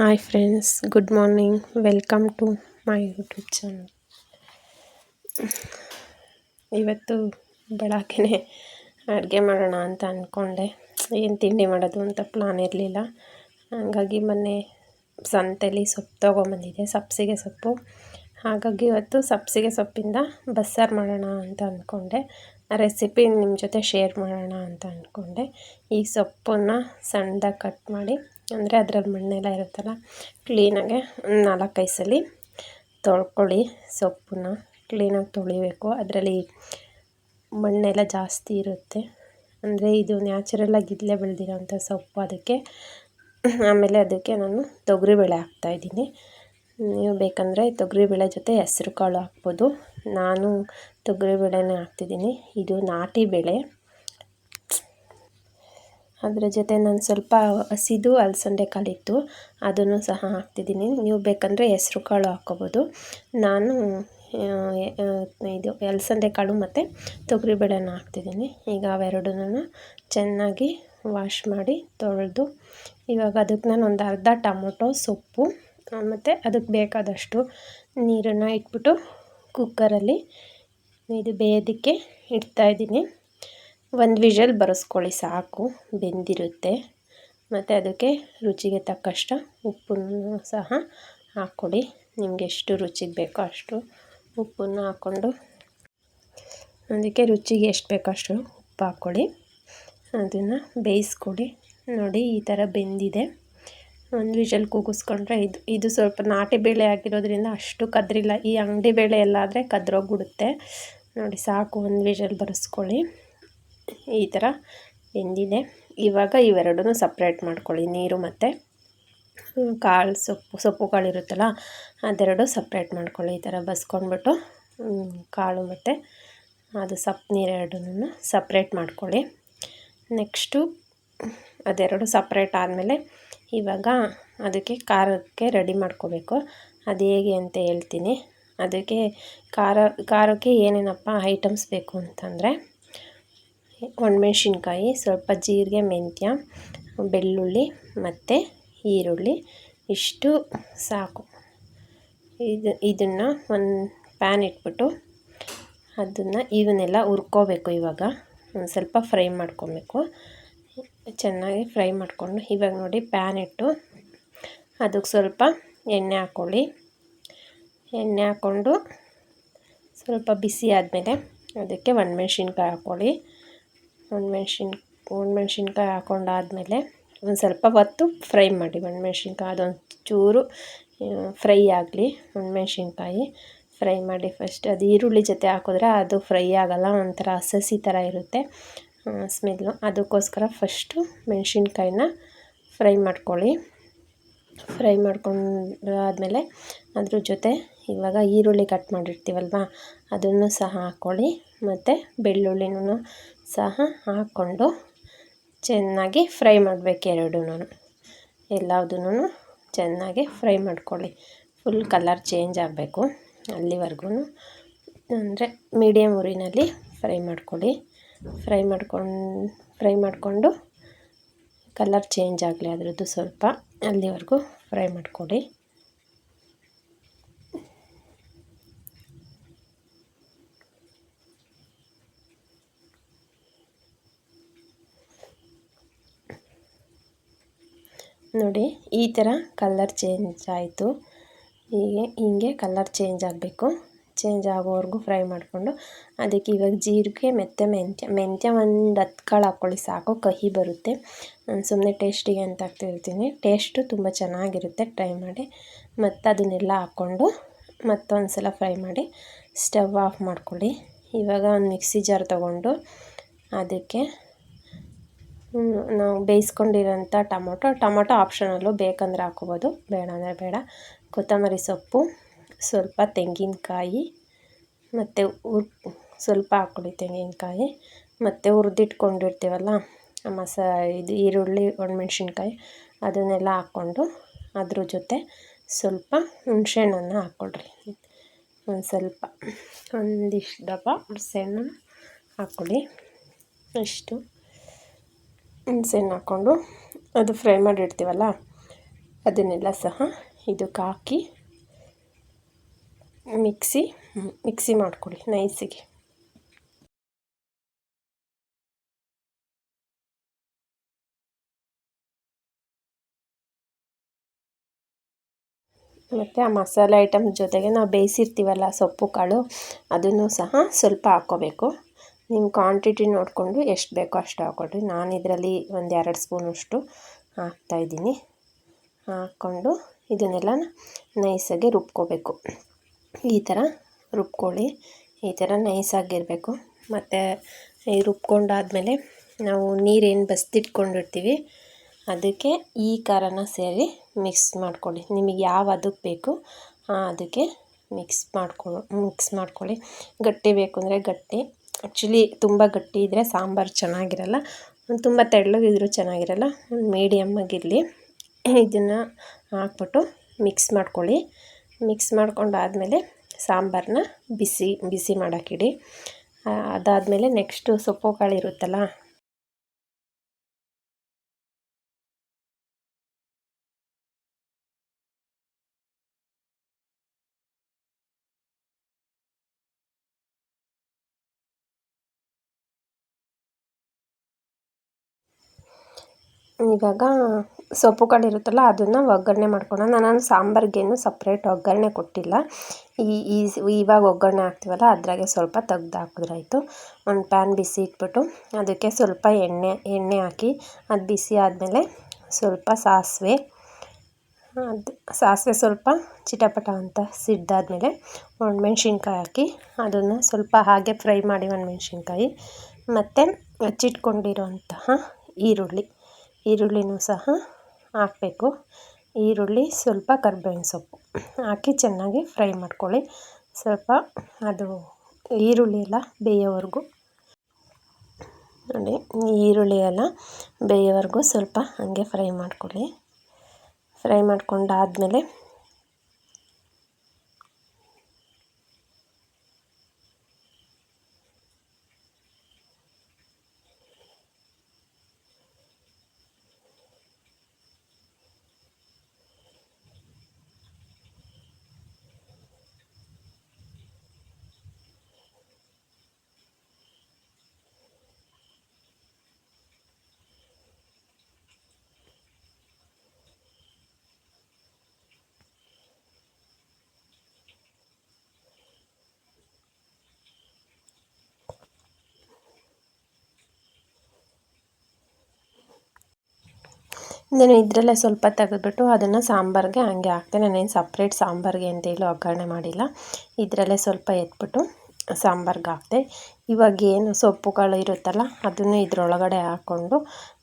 Hi friends good morning welcome to my YouTube channel ಇವತ್ತು ಬೆಳಗ್ಗೆನೆ ಅಡುಗೆ ಮಾಡೋಣ ಅಂತ ಅಂದ್ಕೊಂಡೆ ಏನು ತಿಂಡಿ ಮಾಡೋದು ಅಂತ ಪ್ಲಾನ್ ಇರಲಿಲ್ಲ. ಹಾಗಾಗಿ ಮೊನ್ನೆ ಸಂತೆಲಿ ಸೊಪ್ಪು ತೊಗೊಂಬಂದಿದ್ದೆ, ಸಬ್ಸಿಗೆ ಸೊಪ್ಪು. ಹಾಗಾಗಿ ಇವತ್ತು ಸಬ್ಸಿಗೆ ಸೊಪ್ಪಿಂದ ಬಸ್ಸಾರು ಮಾಡೋಣ ಅಂತ ಅಂದ್ಕೊಂಡೆ ರೆಸಿಪಿ ನಿಮ್ಮ ಜೊತೆ ಶೇರ್ ಮಾಡೋಣ ಅಂತ ಅಂದ್ಕೊಂಡೆ ಈ ಸೊಪ್ಪನ್ನು ಸಣ್ಣದಾಗಿ ಕಟ್ ಮಾಡಿ ಅಂದರೆ ಅದ್ರಲ್ಲಿ ಮಣ್ಣೆಲ್ಲ ಇರುತ್ತಲ್ಲ, ಕ್ಲೀನಾಗೆ ಒಂದು ನಾಲ್ಕೈದು ಸಲ ತೊಳ್ಕೊಳ್ಳಿ ಸೊಪ್ಪನ್ನ. ಕ್ಲೀನಾಗಿ ತೊಳಿಬೇಕು. ಅದರಲ್ಲಿ ಮಣ್ಣೆಲ್ಲ ಜಾಸ್ತಿ ಇರುತ್ತೆ. ಅಂದರೆ ಇದು ನ್ಯಾಚುರಲಾಗಿ ಇಲ್ಲೇ ಬೆಳೆದಿರೋಂಥ ಸೊಪ್ಪು ಅದಕ್ಕೆ. ಆಮೇಲೆ ಅದಕ್ಕೆ ನಾನು ತೊಗರಿಬೇಳೆ ಹಾಕ್ತಾಯಿದ್ದೀನಿ ನೀವು ಬೇಕಂದರೆ ತೊಗರಿಬೇಳೆ ಜೊತೆ ಹೆಸ್ರು ಕಾಳು ಹಾಕ್ಬೋದು. ನಾನು ತೊಗರಿಬೇಳೆನೇ ಹಾಕ್ತಿದ್ದೀನಿ. ಇದು ನಾಟಿ ಬೇಳೆ. ಅದರ ಜೊತೆ ನಾನು ಸ್ವಲ್ಪ ಹಸಿದು ಅಲಸಂದೆ ಕಾಳಿತ್ತು ಅದನ್ನು ಸಹ ಹಾಕ್ತಿದ್ದೀನಿ. ನೀವು ಬೇಕಂದರೆ ಹೆಸ್ರು ಕಾಳು ಹಾಕ್ಕೋಬೋದು. ನಾನು ಇದು ಅಲಸಂದೆ ಕಾಳು ಮತ್ತು ತೊಗರಿಬೇಳೆನ ಹಾಕ್ತಿದ್ದೀನಿ. ಈಗ ಅವೆರಡನ್ನೂ ಚೆನ್ನಾಗಿ ವಾಶ್ ಮಾಡಿ ತೊಳೆದು, ಇವಾಗ ಅದಕ್ಕೆ ನಾನು ಒಂದು ಅರ್ಧ ಟೊಮೊಟೊ, ಸೊಪ್ಪು ಮತ್ತು ಅದಕ್ಕೆ ಬೇಕಾದಷ್ಟು ನೀರನ್ನು ಇಟ್ಬಿಟ್ಟು ಕುಕ್ಕರಲ್ಲಿ ಇದು ಬೇಯೋದಕ್ಕೆ ಇಡ್ತಾಯಿದ್ದೀನಿ ಒಂದು ವಿಷಲ್ ಬರೆಸ್ಕೊಳ್ಳಿ ಸಾಕು, ಬೆಂದಿರುತ್ತೆ. ಮತ್ತು ಅದಕ್ಕೆ ರುಚಿಗೆ ತಕ್ಕಷ್ಟು ಉಪ್ಪನ್ನು ಸಹ ಹಾಕ್ಕೊಡಿ. ನಿಮಗೆ ಎಷ್ಟು ರುಚಿಗೆ ಬೇಕೋ ಅಷ್ಟು ಉಪ್ಪನ್ನು ಹಾಕ್ಕೊಂಡು ಅದಕ್ಕೆ ರುಚಿಗೆ ಎಷ್ಟು ಬೇಕೋ ಅಷ್ಟು ಉಪ್ಪು ಹಾಕ್ಕೊಳ್ಳಿ ಅದನ್ನು ಬೇಯಿಸ್ಕೊಡಿ. ನೋಡಿ, ಈ ಥರ ಬೆಂದಿದೆ. ಒಂದು ವಿಷಲ್ ಕೂಗಿಸ್ಕೊಂಡ್ರೆ ಇದು ಇದು ಸ್ವಲ್ಪ ನಾಟಿ ಬೇಳೆ ಆಗಿರೋದ್ರಿಂದ ಅಷ್ಟು ಕದ್ರಿಲ್ಲ. ಈ ಅಂಗಡಿ ಬೇಳೆ ಎಲ್ಲ ಆದರೆ ಕದ್ರೋಗ್ಬಿಡುತ್ತೆ. ನೋಡಿ, ಸಾಕು, ಒಂದು ವಿಷಲ್ ಬರೆಸ್ಕೊಳ್ಳಿ. ಈ ಥರ ಬೆಂದಿದೆ. ಇವಾಗ ಇವೆರಡೂ ಸಪ್ರೇಟ್ ಮಾಡ್ಕೊಳ್ಳಿ. ನೀರು ಮತ್ತು ಕಾಳು ಸೊಪ್ಪು ಸೊಪ್ಪುಗಳಿರುತ್ತಲ್ಲ ಅದೆರಡು ಸಪ್ರೇಟ್ ಮಾಡ್ಕೊಳ್ಳಿ. ಈ ಥರ ಬಸ್ಕೊಂಡ್ಬಿಟ್ಟು ಕಾಳು ಮತ್ತು, ಅದು ಸಪ್, ನೀರೆರಡನ್ನೂ ಸಪ್ರೇಟ್ ಮಾಡ್ಕೊಳ್ಳಿ. ನೆಕ್ಸ್ಟು ಅದೆರಡು ಸಪ್ರೇಟ್ ಆದಮೇಲೆ, ಇವಾಗ ಅದಕ್ಕೆ ಖಾರಕ್ಕೆ ರೆಡಿ ಮಾಡ್ಕೋಬೇಕು. ಅದು ಹೇಗೆ ಅಂತ ಹೇಳ್ತೀನಿ. ಅದಕ್ಕೆ ಖಾರ, ಖಾರಕ್ಕೆ ಏನೇನಪ್ಪ ಐಟಮ್ಸ್ ಬೇಕು ಅಂತಂದರೆ ಒಣಮೆಣ್ಸಿನ್ಕಾಯಿ, ಸ್ವಲ್ಪ ಜೀರಿಗೆ, ಮೆಂತ್ಯ, ಬೆಳ್ಳುಳ್ಳಿ ಮತ್ತು ಈರುಳ್ಳಿ, ಇಷ್ಟು ಸಾಕು. ಇದು ಇದನ್ನು ಒಂದು ಪ್ಯಾನ್ ಇಟ್ಬಿಟ್ಟು ಅದನ್ನು ಇವನ್ನೆಲ್ಲ ಹುರ್ಕೋಬೇಕು ಇವಾಗ. ಒಂದು ಸ್ವಲ್ಪ ಫ್ರೈ ಮಾಡ್ಕೊಬೇಕು. ಚೆನ್ನಾಗಿ ಫ್ರೈ ಮಾಡಿಕೊಂಡು ಇವಾಗ ನೋಡಿ ಪ್ಯಾನ್ ಇಟ್ಟು ಅದಕ್ಕೆ ಸ್ವಲ್ಪ ಎಣ್ಣೆ ಹಾಕ್ಕೊಳ್ಳಿ ಎಣ್ಣೆ ಹಾಕ್ಕೊಂಡು ಸ್ವಲ್ಪ ಬಿಸಿ ಆದಮೇಲೆ ಅದಕ್ಕೆ ಒಣಮೆಣ್ಸಿನ್ಕಾಯಿ ಹಾಕ್ಕೊಳ್ಳಿ ಒಣಮೆಣ್ಸಿನ್, ಒಣಮೆಣ್ಸಿನ್ಕಾಯಿ ಹಾಕೊಂಡಾದ್ಮೇಲೆ ಒಂದು ಸ್ವಲ್ಪ ಹೊತ್ತು ಫ್ರೈ ಮಾಡಿ. ಒಣಮೆಣ್ಸಿನ್ಕಾಯಿ ಅದೊಂದು ಚೂರು ಫ್ರೈ ಆಗಲಿ. ಒಣಮೆಣ್ಸಿನ್ಕಾಯಿ ಫ್ರೈ ಮಾಡಿ ಫಸ್ಟ್ ಅದು ಈರುಳ್ಳಿ ಜೊತೆ ಹಾಕಿದ್ರೆ ಅದು ಫ್ರೈ ಆಗೋಲ್ಲ, ಒಂಥರ ಸಸಿ ಥರ ಇರುತ್ತೆ ಸ್ಮೆಲ್ಲು ಅದಕ್ಕೋಸ್ಕರ ಫಸ್ಟು ಮೆಣಸಿನ್ಕಾಯಿನ ಫ್ರೈ ಮಾಡ್ಕೊಳ್ಳಿ. ಫ್ರೈ ಮಾಡ್ಕೊಂಡಾದಮೇಲೆ ಅದ್ರ ಜೊತೆ ಇವಾಗ ಈರುಳ್ಳಿ ಕಟ್ ಮಾಡಿರ್ತೀವಲ್ವ, ಅದನ್ನು ಸಹ ಹಾಕ್ಕೊಳ್ಳಿ ಮತ್ತು ಬೆಳ್ಳುಳ್ಳಿನೂ ಸಹ ಹಾಕ್ಕೊಂಡು ಚೆನ್ನಾಗಿ ಫ್ರೈ ಮಾಡಬೇಕು ಎರಡೂ ಎಲ್ಲದನ್ನೂ ಚೆನ್ನಾಗಿ ಫ್ರೈ ಮಾಡ್ಕೊಳ್ಳಿ. ಫುಲ್ ಕಲರ್ ಚೇಂಜ್ ಆಗಬೇಕು ಅಲ್ಲಿವರೆಗೂ ಅಂದರೆ ಮೀಡಿಯಮ್ ಉರಿನಲ್ಲಿ ಫ್ರೈ ಮಾಡ್ಕೊಳ್ಳಿ. ಫ್ರೈ ಮಾಡ್ಕೊಂಡು, ಫ್ರೈ ಮಾಡಿಕೊಂಡು ಕಲರ್ ಚೇಂಜ್ ಆಗಲಿ ಅದರದ್ದು ಸ್ವಲ್ಪ ಅಲ್ಲಿವರೆಗೂ ಫ್ರೈ ಮಾಡಿಕೊಡಿ ನೋಡಿ, ಈ ಥರ ಕಲ್ಲರ್ ಚೇಂಜ್ ಆಯಿತು. ಹೀಗೆ ಹೀಗೆ ಕಲ್ಲರ್ ಚೇಂಜ್ ಆಗಬೇಕು. ಚೇಂಜ್ ಆಗೋವರೆಗೂ ಫ್ರೈ ಮಾಡಿಕೊಂಡು, ಅದಕ್ಕೆ ಇವಾಗ ಜೀರಿಗೆ, ಮೆತ್ತೆ, ಮೆಂತ್ಯ ಮೆಂತ್ಯ ಒಂದು ಹತ್ತು ಕಾಳು ಹಾಕ್ಕೊಳ್ಳಿ ಸಾಕು, ಕಹಿ ಬರುತ್ತೆ. ನಾನು ಸುಮ್ಮನೆ ಟೇಸ್ಟಿಗೆ ಅಂತ ಹಾಕ್ತಿರ್ತೀನಿ. ಟೇಸ್ಟು ತುಂಬ ಚೆನ್ನಾಗಿರುತ್ತೆ ಟ್ರೈ ಮಾಡಿ. ಮತ್ತು ಅದನ್ನೆಲ್ಲ ಹಾಕ್ಕೊಂಡು ಮತ್ತೊಂದು ಸಲ ಫ್ರೈ ಮಾಡಿ ಸ್ಟವ್ ಆಫ್ ಮಾಡ್ಕೊಳ್ಳಿ. ಇವಾಗ ಒಂದು ಮಿಕ್ಸಿ ಜಾರ್ ತೊಗೊಂಡು, ಅದಕ್ಕೆ ನಾವು ಬೇಯಿಸ್ಕೊಂಡಿರೋಂಥ ಟೊಮೊಟೊ ಟೊಮೊಟೊ ಆಪ್ಷನಲ್ಲು ಬೇಕಂದರೆ ಹಾಕ್ಕೋಬೋದು. ಬೇಡ ಅಂದರೆ ಬೇಡ. ಕೊತ್ತಂಬರಿ ಸೊಪ್ಪು, ಸ್ವಲ್ಪ ತೆಂಗಿನಕಾಯಿ ಮತ್ತು ಉರ್, ಸ್ವಲ್ಪ ಹಾಕ್ಕೊಳ್ಳಿ ತೆಂಗಿನಕಾಯಿ. ಮತ್ತು ಹುರಿದಿಟ್ಕೊಂಡಿರ್ತೀವಲ್ಲ ಮಸ, ಇದು ಈರುಳ್ಳಿ, ಒಣಮೆಣ್ಸಿನ್ಕಾಯಿ, ಅದನ್ನೆಲ್ಲ ಹಾಕ್ಕೊಂಡು ಅದ್ರ ಜೊತೆ ಸ್ವಲ್ಪ ಹುಣಸೆಹಣ್ಣನ್ನು ಹಾಕ್ಕೊಳ್ರಿ ಒಂದು ಸ್ವಲ್ಪ, ಒಂದಿಷ್ಟು ದಪ್ಪ ಹುಣಸೆಹಣ್ಣು ಹಾಕ್ಕೊಳ್ಳಿ ಅಷ್ಟು. ಹುಣಸೆಹಣ್ಣು ಹಾಕ್ಕೊಂಡು ಅದು ಫ್ರೈ ಮಾಡಿರ್ತೀವಲ್ಲ ಅದನ್ನೆಲ್ಲ ಸಹ ಇದಕ್ಕೆ ಹಾಕಿ ಮಿಕ್ಸಿ ಮಿಕ್ಸಿ ಮಾಡ್ಕೊಳ್ಳಿ ನೈಸಿಗೆ. ಮತ್ತು ಆ ಮಸಾಲೆ ಐಟಮ್ ಜೊತೆಗೆ ನಾವು ಬೇಯಿಸಿರ್ತೀವಲ್ಲ ಸೊಪ್ಪು ಕಾಳು, ಅದನ್ನು ಸಹ ಸ್ವಲ್ಪ ಹಾಕ್ಕೋಬೇಕು. ನಿಮ್ಮ ಕ್ವಾಂಟಿಟಿ ನೋಡಿಕೊಂಡು ಎಷ್ಟು ಬೇಕೋ ಅಷ್ಟು ಹಾಕ್ಕೊಡ್ರಿ ನಾನು ಇದರಲ್ಲಿ ಒಂದು ಎರಡು ಸ್ಪೂನಷ್ಟು ಹಾಕ್ತಾಯಿದ್ದೀನಿ ಹಾಕ್ಕೊಂಡು ಇದನ್ನೆಲ್ಲ ನೈಸಾಗಿ ರುಬ್ಕೋಬೇಕು. ಈ ಥರ ರುಬ್ಕೊಳ್ಳಿ. ಈ ಥರ ನೈಸಾಗಿರಬೇಕು ಮತ್ತು ಈ ರುಬ್ಕೊಂಡಾದಮೇಲೆ ನಾವು ನೀರೇನು ಬಸ್ದಿಟ್ಕೊಂಡಿರ್ತೀವಿ ಅದಕ್ಕೆ ಈ ಖಾರನ ಸೇರಿ ಮಿಕ್ಸ್ ಮಾಡ್ಕೊಳ್ಳಿ. ನಿಮಗೆ ಯಾವ ಅದಕ್ಕೆ ಬೇಕು ಅದಕ್ಕೆ ಮಿಕ್ಸ್ ಮಾಡ್ಕೊ ಮಿಕ್ಸ್ ಮಾಡ್ಕೊಳ್ಳಿ. ಗಟ್ಟಿ ಬೇಕು ಅಂದರೆ ಗಟ್ಟಿ. ಆ್ಯಕ್ಚುಲಿ ತುಂಬ ಗಟ್ಟಿ ಇದ್ದರೆ ಸಾಂಬಾರು ಚೆನ್ನಾಗಿರಲ್ಲ. ತುಂಬ ತೆಳ್ಳಗಿದ್ರೂ ಚೆನ್ನಾಗಿರಲ್ಲ. ಒಂದು ಮೀಡಿಯಮ್ಮಾಗಿರಲಿ ಇದನ್ನು ಹಾಕ್ಬಿಟ್ಟು ಮಿಕ್ಸ್ ಮಾಡ್ಕೊಳ್ಳಿ. ಮಿಕ್ಸ್ ಮಾಡ್ಕೊಂಡಾದಮೇಲೆ ಸಾಂಬಾರನ್ನ ಬಿಸಿ ಬಿಸಿ ಮಾಡೋಕ್ಕಿಡಿ ಅದಾದಮೇಲೆ ನೆಕ್ಸ್ಟು ಸೊಪ್ಪು ಕಾಳು ಇರುತ್ತಲ್ಲ ಇವಾಗ ಸೊಪ್ಪು ಕಾಳು ಇರುತ್ತಲ್ಲ, ಅದನ್ನು ಒಗ್ಗರಣೆ ಮಾಡ್ಕೊಳ್ಳೋಣ ನಾನು ಸಾಂಬಾರಿಗೇನು ಸಪ್ರೇಟ್ ಒಗ್ಗರಣೆ ಕೊಟ್ಟಿಲ್ಲ. ಈ ಈ ಇವಾಗ ಒಗ್ಗರಣೆ ಹಾಕ್ತೀವಲ್ಲ, ಅದ್ರಾಗೆ ಸ್ವಲ್ಪ ತೆಗ್ದು ಹಾಕಿದ್ರಾಯಿತು. ಒಂದು ಪ್ಯಾನ್ ಬಿಸಿ ಇಟ್ಬಿಟ್ಟು, ಅದಕ್ಕೆ ಸ್ವಲ್ಪ ಎಣ್ಣೆ ಎಣ್ಣೆ ಹಾಕಿ, ಅದು ಬಿಸಿ ಆದಮೇಲೆ ಸ್ವಲ್ಪ ಸಾಸಿವೆ, ಅದು ಸಾಸಿವೆ ಸ್ವಲ್ಪ ಚಿಟಪಟ ಅಂತ ಸಿಡ್ದಾದ್ಮೇಲೆ ಒಣಮೆಣ್ಸಿನ್ಕಾಯಿ ಹಾಕಿ, ಅದನ್ನು ಸ್ವಲ್ಪ ಹಾಗೆ ಫ್ರೈ ಮಾಡಿ ಒಣಮೆಣ್ಸಿನ್ಕಾಯಿ ಮತ್ತು ಹಚ್ಚಿಟ್ಕೊಂಡಿರೋಂತಹ ಈರುಳ್ಳಿ. ಈರುಳ್ಳಿನೂ ಸಹ ಹಾಕಬೇಕು. ಈರುಳ್ಳಿ ಸ್ವಲ್ಪ ಕರ್ಬೇವಿನ ಸೊಪ್ಪು ಹಾಕಿ ಚೆನ್ನಾಗಿ ಫ್ರೈ ಮಾಡ್ಕೊಳ್ಳಿ. ಸ್ವಲ್ಪ ಅದು ಈರುಳ್ಳಿ ಎಲ್ಲ ಬೇಯೋವರೆಗೂ. ನೋಡಿ, ಈರುಳ್ಳಿ ಎಲ್ಲ ಬೇಯೋವರೆಗೂ ಸ್ವಲ್ಪ ಹಾಗೆ ಫ್ರೈ ಮಾಡ್ಕೊಳ್ಳಿ. ಫ್ರೈ ಮಾಡ್ಕೊಂಡಾದಮೇಲೆ ನಾನು ಇದರಲ್ಲೇ ಸ್ವಲ್ಪ ತೆಗೆದ್ಬಿಟ್ಟು ಅದನ್ನು ಸಾಂಬಾರಿಗೆ ಹಂಗೆ ಹಾಕ್ತೇನೆ. ನಾನೇನು ಸಪ್ರೇಟ್ ಸಾಂಬಾರಿಗೆ ಅಂತೇಳಿ ಒಗ್ಗರಣೆ ಮಾಡಿಲ್ಲ. ಇದರಲ್ಲೇ ಸ್ವಲ್ಪ ಎತ್ಬಿಟ್ಟು ಸಾಂಬಾರ್ಗೆ ಹಾಕ್ತೆ ಇವಾಗ ಏನು ಸೊಪ್ಪುಗಳು ಇರುತ್ತಲ್ಲ, ಅದನ್ನು ಇದರೊಳಗಡೆ ಹಾಕ್ಕೊಂಡು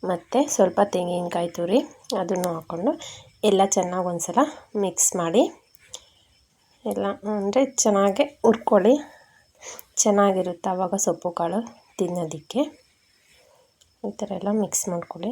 ಮತ್ತು ಸ್ವಲ್ಪ ತೆಂಗಿನಕಾಯಿ ತುರಿ ಅದನ್ನು ಹಾಕ್ಕೊಂಡು ಎಲ್ಲ ಚೆನ್ನಾಗಿ ಒಂದು ಸಲ ಮಿಕ್ಸ್ ಮಾಡಿ ಎಲ್ಲ ಅಂದರೆ ಚೆನ್ನಾಗೆ ಹುರ್ಕೊಳ್ಳಿ. ಚೆನ್ನಾಗಿರುತ್ತೆ ಆವಾಗ ಸೊಪ್ಪು ಕಾಳು ತಿನ್ನೋದಕ್ಕೆ. ಈ ಥರ ಎಲ್ಲ ಮಿಕ್ಸ್ ಮಾಡ್ಕೊಳ್ಳಿ.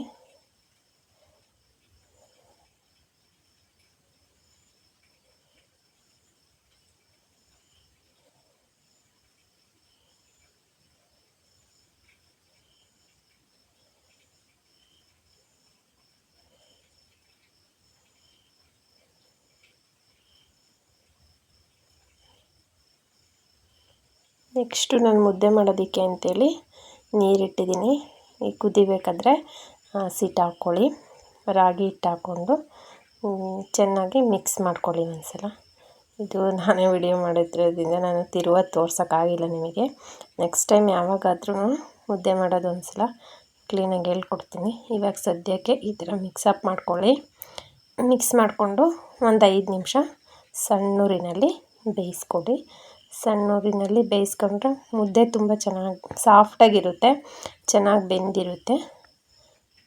ನೆಕ್ಸ್ಟು ನಾನು ಮುದ್ದೆ ಮಾಡೋದಕ್ಕೆ ಅಂತೇಳಿ ನೀರಿಟ್ಟಿದ್ದೀನಿ. ಈ ಕುದಿಬೇಕಾದ್ರೆ ಹಸಿಟ್ಟು ಹಾಕ್ಕೊಳ್ಳಿ. ರಾಗಿ ಹಿಟ್ಟು ಹಾಕ್ಕೊಂಡು ಚೆನ್ನಾಗಿ ಮಿಕ್ಸ್ ಮಾಡ್ಕೊಳ್ಳಿ ಒಂದು ಸಲ ಇದು ನಾನೇ ವಿಡಿಯೋ ಮಾಡಿದ್ರಿಂದ ನಾನು ತಿರುವ ತೋರ್ಸೋಕ್ಕಾಗಿಲ್ಲ ನಿಮಗೆ. ನೆಕ್ಸ್ಟ್ ಟೈಮ್ ಯಾವಾಗಾದ್ರೂ ಮುದ್ದೆ ಮಾಡೋದು ಒಂದು ಸಲ ಕ್ಲೀನಾಗಿ ಹೇಳ್ಕೊಡ್ತೀನಿ. ಇವಾಗ ಸದ್ಯಕ್ಕೆ ಈ ಥರ ಮಿಕ್ಸಪ್ ಮಾಡ್ಕೊಳ್ಳಿ. ಮಿಕ್ಸ್ ಮಾಡಿಕೊಂಡು ಒಂದು ಐದು ನಿಮಿಷ ಸಣ್ಣೂರಿನಲ್ಲಿ ಬೇಯಿಸ್ಕೊಡಿ. ಸಣ್ಣೂರಿನಲ್ಲಿ ಬೇಯಿಸ್ಕೊಂಡ್ರೆ ಮುದ್ದೆ ತುಂಬ ಚೆನ್ನಾಗಿ, ಸಾಫ್ಟಾಗಿರುತ್ತೆ, ಚೆನ್ನಾಗಿ ಬೆಂದಿರುತ್ತೆ.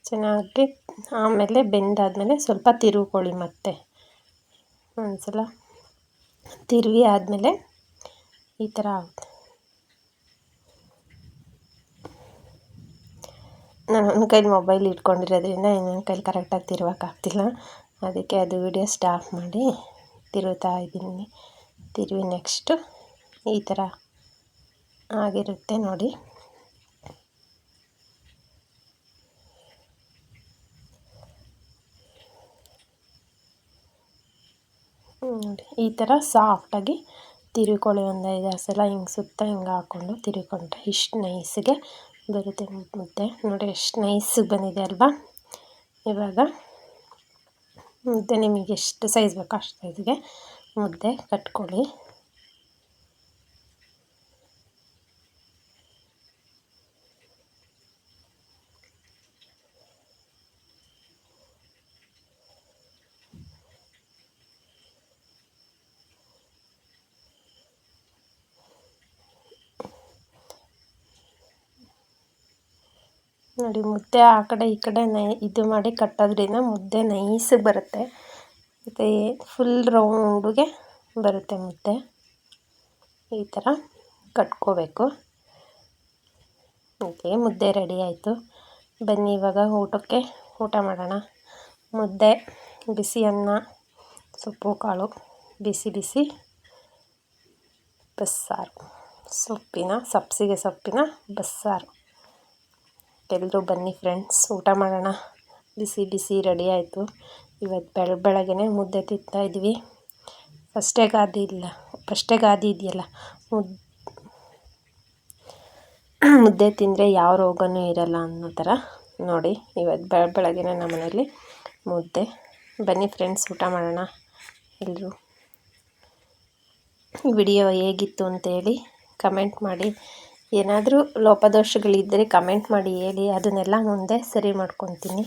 ಚೆನ್ನಾಗಿ ಆಮೇಲೆ ಬೆಂದಾದಮೇಲೆ ಸ್ವಲ್ಪ ತಿರುವ್ಕೊಳ್ಳಿ ಮತ್ತೆ. ಒಂದು ಸಲ ತಿರುವಿ ಆದಮೇಲೆ ಈ ಥರ ಆಗುತ್ತೆ. ನಾನು ಒಂದು ಕೈಲಿ ಮೊಬೈಲ್ ಇಟ್ಕೊಂಡಿರೋದ್ರಿಂದ ಇನ್ನೊಂದು ಕೈಲಿ ಕರೆಕ್ಟಾಗಿ ತಿರುವಕ್ಕಾಗ್ತಿಲ್ಲ. ಅದಕ್ಕೆ ಅದು ವಿಡಿಯೋ ಸ್ಟಾಪ್ ಮಾಡಿ ತಿರುತ್ತಾ ಇದ್ದೀನಿ. ತಿರುವಿ ನೆಕ್ಸ್ಟು. ಈ ಥರ ಆಗಿರುತ್ತೆ ನೋಡಿ. ನೋಡಿ. ಈ ಥರ ಸಾಫ್ಟಾಗಿ ತಿರುಕೊಳ್ಳಿ ಒಂದು ಐದಾರು ಸಲ ಹಿಂಗೆ ಸುತ್ತ ಹಿಂಗೆ ಹಾಕ್ಕೊಂಡು ತಿರುಕೊಂಡ್ರೆ ಇಷ್ಟು ನೈಸಿಗೆ ಬರುತ್ತೆ ಮುದ್ದೆ ನೋಡಿ, ಎಷ್ಟು ನೈಸಿಗೆ ಬಂದಿದೆ ಅಲ್ವಾ? ಇವಾಗ ಮುದ್ದೆ ನಿಮಗೆ ಎಷ್ಟು ಸೈಜ್ ಬೇಕೋ ಅಷ್ಟು ಸೈಜ್ಗೆ ಮುದ್ದೆ ಕಟ್ಕೊಳ್ಳಿ. ನೋಡಿ, ಮುದ್ದೆ ಆ ಕಡೆ ಈ ಕಡೆ ನೈ, ಇದು ಮಾಡಿ ಕಟ್ಟೋದ್ರಿಂದ ಮುದ್ದೆ ನೈಸಿಗೆ ಬರುತ್ತೆ. ಮತ್ತು ಫುಲ್ ರೌಂಡಿಗೆ ಬರುತ್ತೆ ಮುದ್ದೆ. ಈ ಥರ ಕಟ್ಕೋಬೇಕು. ಓಕೆ, ಮುದ್ದೆ ರೆಡಿ ಆಯಿತು. ಬನ್ನಿ, ಇವಾಗ ಊಟಕ್ಕೆ ಊಟ ಮಾಡೋಣ. ಮುದ್ದೆ, ಬಿಸಿ ಅನ್ನ, ಸೊಪ್ಪು, ಕಾಳು, ಬಿಸಿ ಬಿಸಿ ಬಸ್ಸಾರು. ಸೊಪ್ಪಿನ ಸಬ್ಸಿಗೆ ಸೊಪ್ಪಿನ ಬಸ್ಸಾರು. ಎಲ್ಲರೂ ಬನ್ನಿ ಫ್ರೆಂಡ್ಸ್ ಊಟ ಮಾಡೋಣ. ಬಿಸಿ ಬಿಸಿ ರೆಡಿ ಆಯಿತು. ಇವತ್ತು ಬೆಳ ಬೆಳಗ್ಗೆ ಮುದ್ದೆ ತಿಂತಾ ಇದ್ವಿ. ಫಸ್ಟೇ ಗಾದಿ ಇಲ್ಲ. ಫಸ್ಟೇ ಗಾದಿ ಇದೆಯಲ್ಲ. ಮುದ್ದೆ ಮುದ್ದೆ ತಿಂದರೆ ಯಾವ ರೋಗವೂ ಇರಲ್ಲ ಅನ್ನೋ ಥರ ನೋಡಿ ಇವತ್ತು ಬೆಳ ಬೆಳಗ್ಗೆ ನಮ್ಮ ಮನೇಲಿ ಮುದ್ದೆ. ಬನ್ನಿ ಫ್ರೆಂಡ್ಸ್ ಊಟ ಮಾಡೋಣ ಎಲ್ಲರೂ ವಿಡಿಯೋ ಹೇಗಿತ್ತು ಅಂತೇಳಿ ಕಮೆಂಟ್ ಮಾಡಿ. ಏನಾದರೂ ಲೋಪದೋಷಗಳಿದ್ದರೆ ಕಮೆಂಟ್ ಮಾಡಿ ಹೇಳಿ ಅದನ್ನೆಲ್ಲ ಮುಂದೆ ಸರಿ ಮಾಡ್ಕೊತೀನಿ.